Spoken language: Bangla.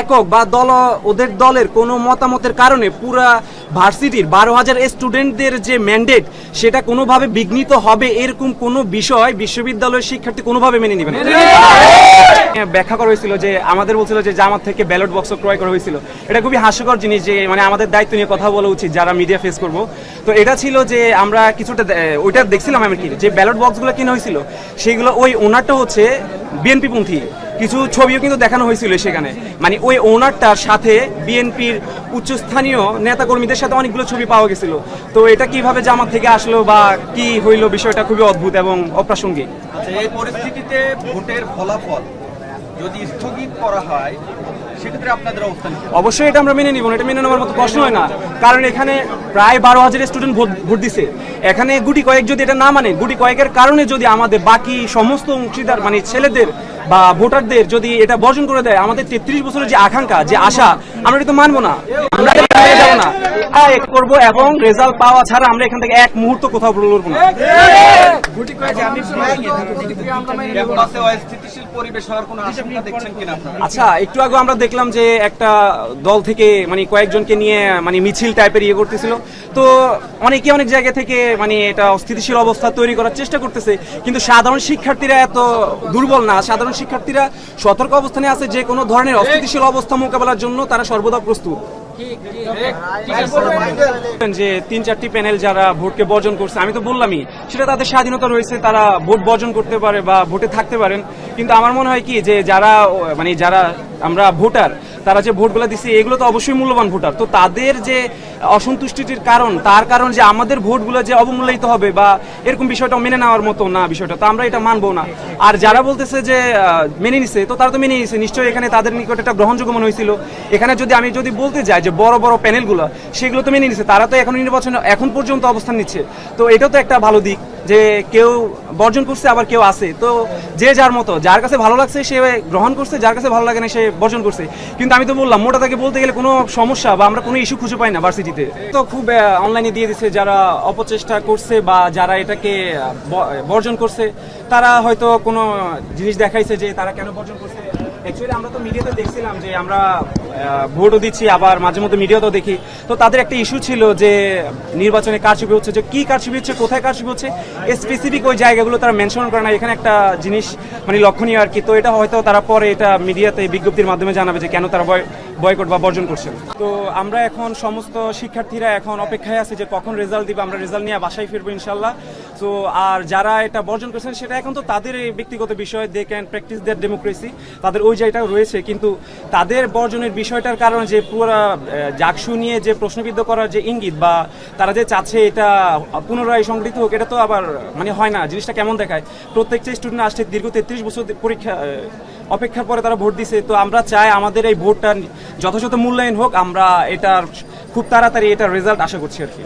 একক বা দল, ওদের দলের কোনো মতামতের কারণে পুরা ভার্সিটির বারো হাজার স্টুডেন্টদের যে ম্যান্ডেট সেটা কোনোভাবে বিঘ্নিত হবে এরকম কোনো বিষয় বিশ্ববিদ্যালয়ের শিক্ষার্থী কোনোভাবে মেনে নেবে না। ব্যাখ্যা করা হয়েছিল যে আমাদের বলছিল যে জামাত থেকে ব্যালট বক্স ক্রয় করা হয়েছিল। এটা খুবই হাস্যকর জিনিস যে মানে আমাদের দায়িত্ব নিয়ে কথা বলা উচিত যারা মিডিয়া ফেস করব। তো এটা ছিল যে আমরা কিছুটা ওইটা দেখছিলাম আমি কি, যে ব্যালট বক্সগুলো কেনা হয়েছিল, সেইগুলো ওই ওনারটা হচ্ছে বিএনপি পন্থী কিছু ছবিও কিন্তু দেখানো হয়েছিল সেখানে। মানে ওই ওনারটার সাথে বিএনপির উচ্চস্থানীয় নেতাকর্মীদের সাথে অনেকগুলো ছবি পাওয়া গেছিল। তো এটা কীভাবে জামাত থেকে আসলো বা কি হইল বিষয়টা খুবই অদ্ভুত এবং অপ্রাসঙ্গিক। আচ্ছা এই পরিস্থিতিতে ভোটের ফলাফল যদি স্থগিত করা হয় সেক্ষেত্রে আপনাদের অবস্থান অবশ্যই এটা আমরা মেনে নিব এটা মেনে নেওয়ার মতো প্রশ্ন হয় না। কারণ এখানে প্রায় বারো হাজার স্টুডেন্ট ভোট ভোট দিছে। এখানে গুটি কয়েক যদি এটা না মানে গুটি কয়েকের কারণে যদি আমাদের বাকি সমস্ত অংশীদার মানে ছেলেদের বা ভোটারদের যদি এটা বর্জন করে দেয় আমাদের তেত্রিশ বছরের যে আকাঙ্ক্ষা যে আশা আমরা এটা তো মানবো না। আমরা যাব না। করব এবং রেজাল্ট পাওয়া ছাড়া আমরা এখান থেকে এক মুহূর্ত কোথাও লড়বো না। ক্যাম্পাসে অস্থিতিশীল পরিবেশ হওয়ার কোনো আশঙ্কা দেখছেন কিনা আপনারা? আচ্ছা একটু আগে আমরা দেখলাম যে একটা দল থেকে মানে কয়েকজনকে নিয়ে মানে মিছিল টাইপের ইয়ে করতেছিল। তো অনেকে অনেক জায়গা থেকে মানে এটা অস্থিতিশীল অবস্থা তৈরি করার চেষ্টা করতেছে। কিন্তু সাধারণ শিক্ষার্থীরা এত দুর্বল না। সাধারণ শিক্ষার্থীরা সতর্ক অবস্থানে আছে যে কোনো ধরনের অস্থিতিশীল অবস্থা মোকাবেলার জন্য তারা সর্বদা প্রস্তুত। যে তিন চারটি প্যানেল যারা ভোটকে বর্জন করছে আমি তো বললামই সেটা তাদের স্বাধীনতা রয়েছে তারা ভোট বর্জন করতে পারে বা ভোটে থাকতে পারেন। কিন্তু আমার মনে হয় কি যে যারা মানে যারা আমরা ভোটার তারা যে ভোটগুলো দিচ্ছে এগুলো তো অবশ্যই মূল্যবান ভোটার। তো তাদের যে অসন্তুষ্টিটির কারণ, তার কারণ যে আমাদের ভোটগুলো যে অবমূল্যায়িত হবে বা এরকম বিষয়টা মেনে নেওয়ার মতো না বিষয়টা, তো আমরা এটা মানবো না। আর যারা বলতেছে যে মেনে নিছে, তো তারা তো মেনে নিছে। নিশ্চয়ই এখানে তাদের নিকট একটা গ্রহণযোগ্য মনে হয়েছিল। এখানে যদি আমি যদি বলতে যাই যে বড় বড় প্যানেলগুলো, সেগুলো তো মেনে নিছে। তারা তো এখন নির্বাচনে, এখন পর্যন্ত অবস্থান নিচ্ছে। তো এটা তো একটা ভালো দিক। যে কেউ বর্জন করছে, আবার কেউ আছে। তো যে যার মতো, যার কাছে ভালো লাগছে, সে গ্রহণ করছে, যার কাছে ভালো লাগে না, সে বর্জন করছে। কিন্তু আমি তো বললাম, মোটা তাকে বলতে গেলে কোনো সমস্যা বা আমরা কোনো ইস্যু খুঁজে পাই না ভার্সিটিতে তো খুব অনলাইনে দিয়ে দিছে, যারা অপচেষ্টা করছে বা যারা এটাকে বর্জন করছে, তারা হয়তো কোনো জিনিস দেখাইছে যে তারা কেন বর্জন করছে। অ্যাকচুয়ালি আমরা তো মিডিয়াতে দেখছিলাম যে আমরা ভোটও দিচ্ছি, আবার মাঝে মধ্যে মিডিয়াতেও দেখি। তো তাদের একটা ইস্যু ছিল যে, নির্বাচনে কারচুপি হচ্ছে, যে কি কারচুপি হচ্ছে, কোথায় কারচুপি হচ্ছে স্পেসিফিক ওই জায়গাগুলো তারা মেনশন করে না এখানে একটা জিনিস মানে লক্ষণীয় আর কি। তো এটা হয়তো তারা পরে এটা মিডিয়াতে বিজ্ঞপ্তির মাধ্যমে জানাবে যে কেন তারা বয় বয়কট বা বর্জন করছেন তো আমরা এখন সমস্ত শিক্ষার্থীরা এখন অপেক্ষায় আছে যে কখন রেজাল্ট দিবে, আমরা রেজাল্ট নিয়ে বাসায় ফিরবো ইনশাল্লাহ। তো আর যারা এটা বর্জন করছেন, সেটা এখন তো তাদের ব্যক্তিগত বিষয় they can practice their democracy তাদের ওই জায়গাটাও রয়েছে। কিন্তু তাদের বর্জনের বিষয়টার কারণে যে পুরো জাকসু নিয়ে যে প্রশ্নবিদ্ধ করার যে ইঙ্গিত বা তারা যে চাচ্ছে এটা পুনরায় সংগঠিত হোক, এটা তো আবার মানে হয় না, জিনিসটা কেমন দেখায়? প্রত্যেকটা স্টুডেন্ট আসছে দীর্ঘ তেত্রিশ বছর পরীক্ষা অপেক্ষার পরে তারা ভোট দিছে। তো আমরা চাই আমাদের এই ভোটটা যথাযথ মূল্যায়ন হোক, আমরা এটার খুব তাড়াতাড়ি এটার রেজাল্ট আশা করছি আর কি।